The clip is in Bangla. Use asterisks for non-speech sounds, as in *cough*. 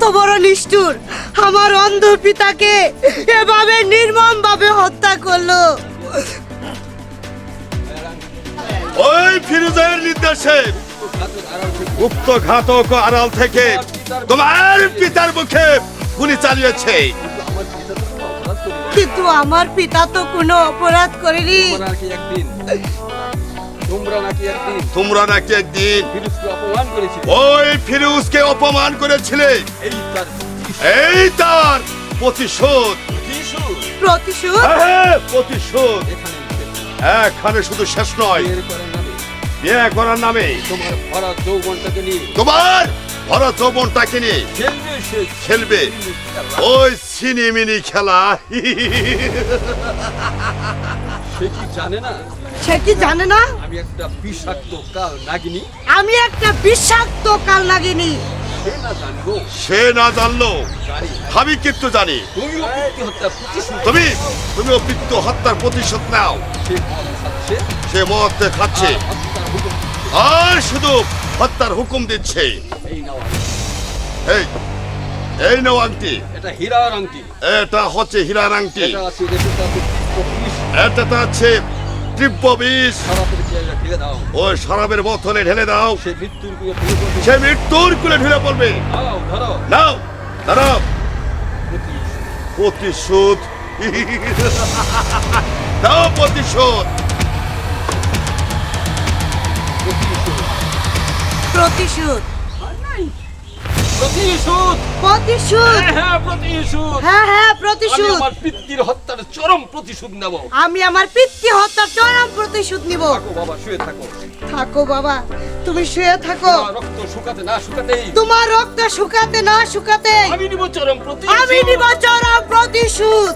কত বড় নিষ্ঠুর। আমার অন্ধ পিতাকে এভাবে নির্মম ভাবে হত্যা করল। ওই ফিরোজের নির্দেশে ঘাতক আড়াল থেকে তোমার পিতার মুখে গুলি চালিয়েছে। কিন্তু আমার পিতা তো কোনো অপরাধ করেনি। তোমরা নাকি একদিন তোমরা নাকি একদিন তোমরা ফিরুজকে অপমান করেছিলে? ওই ফিরোজকে অপমান করেছিলে। এই তার এই তার প্রতিশোধ। প্রতিশোধ? হ্যাঁ, প্রতিশোধ। এখানে শুধু শেষ নয়। বিয়ের করার নামে। বিয়ে করার নামে। তোমার ভরা যৌবনটাকে নিয়ে। তোমার ভরত যৌবনটাকে নিয়ে। খেলবে ওই সিনেমিনি খেলা। *laughs* সে কি জানে না? সে কি জানে না? আমি একটা বিষাক্ত কাল নাগিনী। আমি একটা বিষাক্ত কাল লাগিনি সে না জানব সে না জানলো। জানি। আমি কিন্তু তুমি হত্যার প্রতিশোধ নাও। সে মদ খাচ্ছে। সে আর শুধু হত্যার হুকুম দিচ্ছে। এই এই নাও আংটি। এটা হীরার আংটি। এটা হচ্ছে হীরার আংটি। এটা আছে আছে তীব্র বিষ। ওই শরাবের বোতলে ঢেলে দাও। সে মৃত্যুর কুয়ে পড়বে। সে মৃত্যুর কুলে ঢেলে পড়বে। দাও ধরো নাও দাঁড়াও। প্রতিশোধ। প্রতিশোধ। দাও প্রতিশোধ। প্রতিশোধ। প্রতিশোধ! প্রতিশোধ! প্রতিশোধ হ্যাঁ, হ্যাঁ প্রতিশোধ! হ্যাঁ হ্যাঁ আমি আমার পিতৃর হত্যার চরম প্রতিশোধ নেব। আমি আমার পিতৃ হত্যার চরম প্রতিশোধ নিব। থাকো বাবা শুয়ে থাকো। থাকো বাবা তুমি শুয়ে থাকো। তোমার রক্ত শুকাতে না শুকাতেই। তোমার রক্ত শুকাতে না শুকাতে আমি নিব চরম প্রতিশোধ। আমি নিব চরম প্রতিশোধ।